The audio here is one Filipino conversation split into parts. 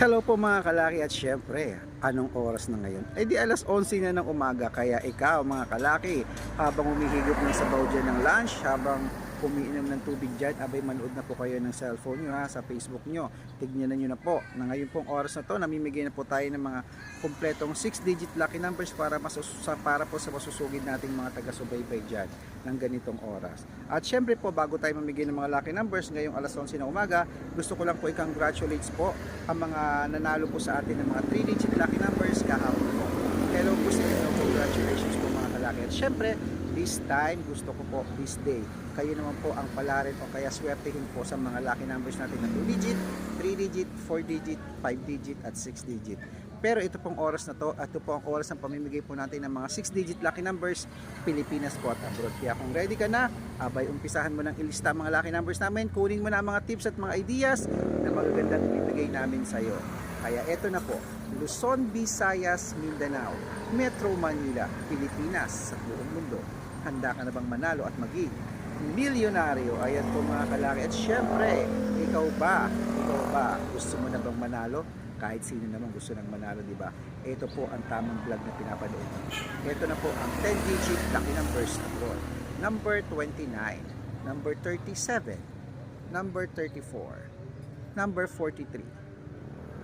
Hello po mga kalaki at syempre, anong oras na ngayon? Eh di alas 11 na ng umaga kaya ikaw mga kalaki habang humihigop ng sabaw dyan ng lunch, habang umiinom ng tubig dyan, abay manood na po kayo ng cellphone nyo ha, sa Facebook nyo. Tignan na nyo na po na ngayon pong oras na to, namimigay na po tayo ng mga kumpletong 6-digit lucky numbers para, masus- sa- para po sa masusugid nating mga taga-subaybay dyan ng ganitong oras. At syempre po, bago tayo mamigay ng mga lucky numbers ngayong alas 11 na umaga, gusto ko lang po i-congratulates po ang mga nanalo po sa atin ng mga 3-digit lucky numbers kahapon po. Hello po sa inyo, congratulations po mga kalaki. At syempre, this time, gusto ko po this day, kayo naman po ang palarin o kaya swertehin po sa mga lucky numbers natin na 2-digit, 3-digit, 4-digit, 5-digit at 6-digit. Pero ito pong oras na to, at ito po ang oras ng pamimigay po natin ng mga 6-digit lucky numbers, Pilipinas po at abroad. Kaya kung ready ka na, abay umpisahan mo ng ilista mga lucky numbers namin, kunin mo na ang mga tips at mga ideas na magagandang ibibigay namin sa iyo. Kaya eto na po, Luzon, Visayas, Mindanao, Metro Manila, Pilipinas, sa buong mundo. Handa ka na bang manalo at maging milyonaryo? Ayan po mga kalaki. At syempre, ikaw ba? Ikaw ba? Gusto mo na bang manalo? Kahit sino naman gusto nang manalo, di ba? Ito po ang tamang vlog na pinapanood. Ito na po ang 10-digit lucky numbers abroad. Number 29, number 37, number 34, number 43,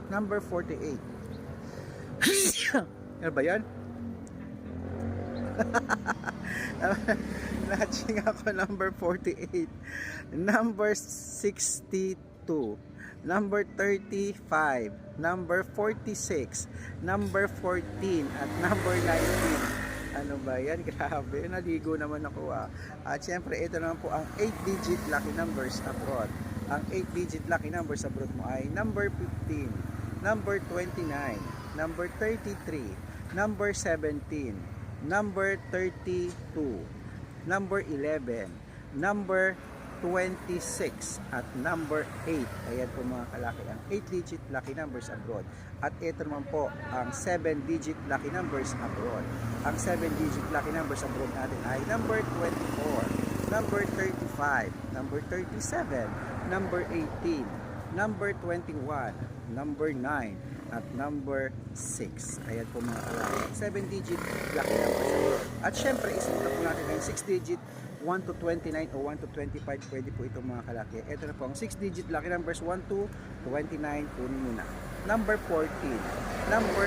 number 48. ano ba yan? Natching ako number 48, number 62, number 35, number 46, number 14, at number 19. Ano ba yan? Grabe, naligo naman ako ah. At syempre, ito naman po ang 8-digit lucky numbers abroad. Ang 8-digit lucky numbers abroad mo ay number 15, number 29, number 33, number 17, number 32, number 11, number 26, at number 8. Ayan po mga kalaki, ang 8-digit lucky numbers abroad. At ito naman po ang 7-digit lucky numbers abroad. Ang 7-digit lucky numbers abroad natin ay number 24, number 35, number 37, number 18, number 21, number 9, at number 6. Ayan po mga kalaki. 7-digit lucky numbers abroad. At syempre, isulat po natin ang 6-digit 1 to 29 o 1 to 25 pwede po itong mga kalaki. Ito na po ang 6-digit lucky numbers 1 to 29 kunin mo na. Number 14, number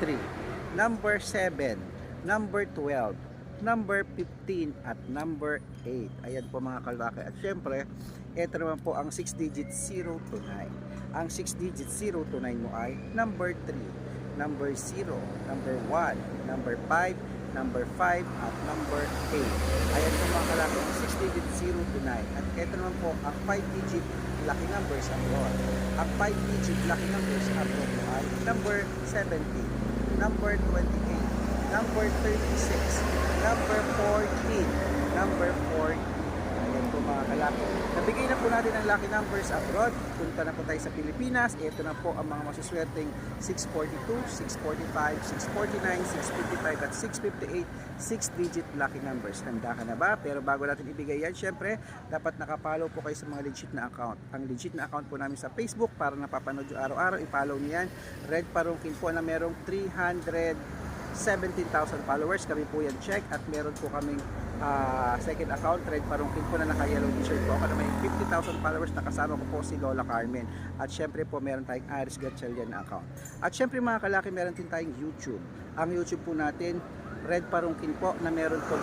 23, number 7, number 12, number 15 at number 8. Ayan po mga kalaki. At syempre, ito naman po ang 6 digit 0 to 9. Ang 6 digit 0 to 9 mo ay number 3, number 0, number 1, number 5, number 5 at number 8. Ayan po mga kalaki, ang 6 digit 0 to 9. At ito naman po ang 5 digit lucky numbers abroad. Ang 5 digit lucky numbers abroad mo ay number 17, number 28, number 36, number 14, number 40. Ayan po mga kalaki. Nabigay na po natin ang lucky numbers abroad. Punta na po tayo sa Pilipinas. Ito na po ang mga masuswerteng 642, 645, 649, 655 at 658 6-digit lucky numbers. Handa ka na ba? Pero bago natin ibigay yan, syempre, dapat nakapollow po kayo sa mga legit na account. Ang legit na account po namin sa Facebook para napapanood yung araw-araw. I-follow niyo yan. Red Parungkin po na merong 300 17,000 followers. Kami po yan check at meron po kaming ah, second account, Red Parungkin po na naka-yellow t-shirt po. Ako naman yung 50,000 followers na kasama ko po si Lola Carmen. At syempre po meron tayong Iris Gatchalian na account. At syempre mga kalaki, meron din tayong YouTube. Ang YouTube po natin, Red Parungkin po na meron po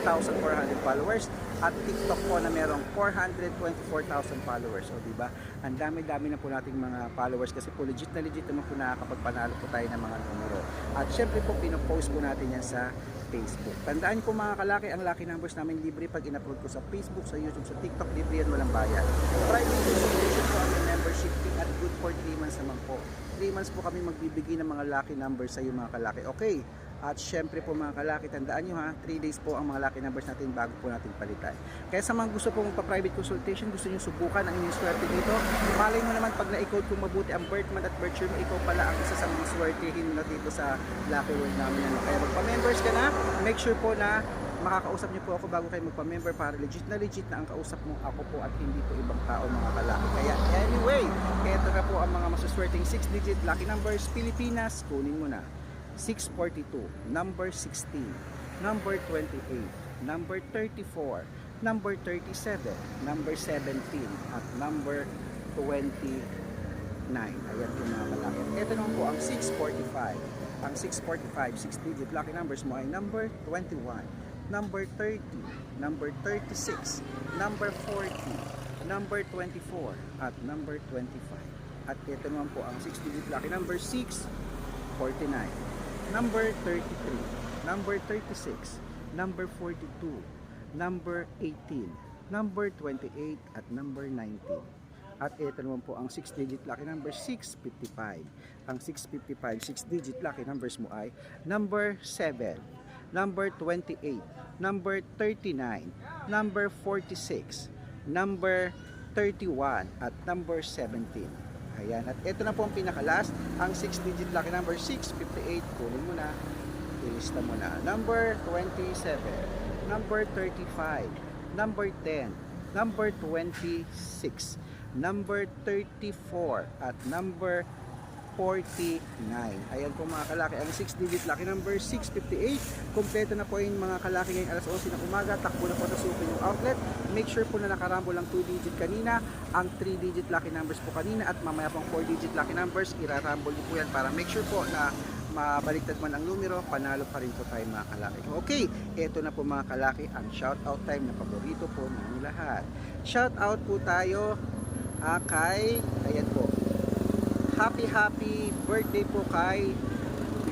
16,400 followers at TikTok po na merong 424,000 followers. O di ba? Ang dami-dami na po nating mga followers kasi po legit na legit naman po nakakapagpanalo po tayo ng mga numero. At syempre po pinopost po natin yan sa Facebook. Tandaan ko mga kalaki, ang lucky numbers namin libre pag in-upload ko sa Facebook, sa YouTube, sa TikTok, libre yan walang bayad. Private consultation po ang membership fee at good for 3 months naman po. 3 months po kami magbibigay ng mga lucky numbers sa iyo mga kalaki. Okay, at syempre po mga kalaki, tandaan nyo ha, 3 days po ang mga lucky numbers natin bago po natin palitan. Kaya sa mga gusto pong magpa-private consultation, gusto nyo subukan ang inyong swerte dito, malay mo naman pag na-code kung mabuti ang birth month at birth year mo, ikaw pala ang isa sa mga swertehin na dito sa Lucky World namin. Ano. Kaya magpa-members ka na, make sure po na makakausap niyo po ako bago kayo magpa-member para legit na legit na ang kausap mo ako po at hindi po ibang tao mga kalaki. Kaya anyway, eto na masuswerteng 6-digit lucky numbers, Pilipinas, kunin mo na. 642, number 16, number 28, number 34, number 37, number 17, at number 29. Ayan yung mga malaki. Ito naman po ang 645. Ang 645, 6-digit lucky numbers mo ay number 21, number 30, number 36, number 40, number 24, at number 25. At ito naman po ang 6-digit lucky number 6, 49, number 33, number 36, number 42, number 18, number 28, at number 19. At ito naman po ang 6-digit lucky number 655. Ang 655, 6-digit lucky numbers mo ay number 7, number 28, number 39, number 46, number 31, at number 17. Ayan. At ito na po ang pinakalas, ang 6-digit lucky number 658. Kunin mo na. Ilista mo na. Number 27, number 35, number 10, number 26, number 34, at number 49. Ayan po mga kalaki. Ang 6-digit lucky number 658. Kompleto na po yung mga kalaki ngayong alas 11 ng umaga. Takbo na po sa super yung outlet. Make sure po na nakarambo lang 2-digit kanina. Ang 3-digit lucky numbers po kanina. At mamaya pang 4-digit lucky numbers. Iraramble niyo po yan para make sure po na mabaliktad man ang numero, panalo pa rin po tayo mga kalaki. Okay, eto na po mga kalaki ang shoutout time na paborito po ng lahat. Shoutout po tayo ah, kay, ayan po, happy happy birthday po kay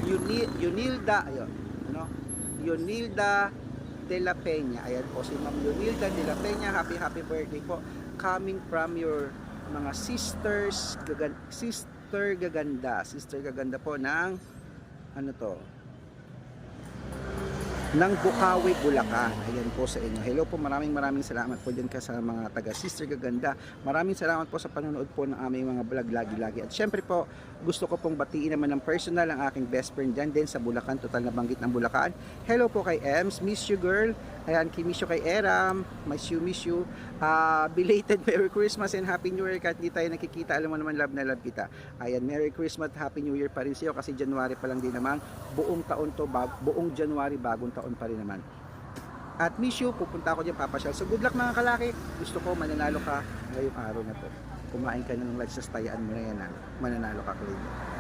Yuni- Yunilda, ayun, ano, Yunilda de la Peña. Ayan po si Ma'am Yunilda de la Peña. Happy happy birthday po. Coming from your mga sisters, gagan, sister gaganda. Sister gaganda po ng ano to? Ng Bukawi, Bulacan. Ayan po sa inyo. Hello po, maraming maraming salamat po dyan ka sa mga taga Sister Gaganda. Maraming salamat po sa panonood po ng aming mga vlog lagi-lagi. At syempre po, gusto ko pong batiin naman ng personal ang aking best friend dyan din sa Bulacan, total na banggit ng Bulacan. Hello po kay Ems, miss you girl. Ayan, miss you kay Eram, miss you, miss you. Ah, belated Merry Christmas and Happy New Year kahit hindi tayo nakikita. Alam mo naman, love na love kita. Ayan, Merry Christmas, Happy New Year pa rin sa'yo kasi January pa lang din naman. Buong taon to, buong January, bagong taon pa rin naman. At miss you, pupunta ako dyan, papasyal. So good luck mga kalaki. Gusto ko mananalo ka ngayong araw na to. Kumain ka ng sa tayaan mo na yan. Mananalo ka, Clay.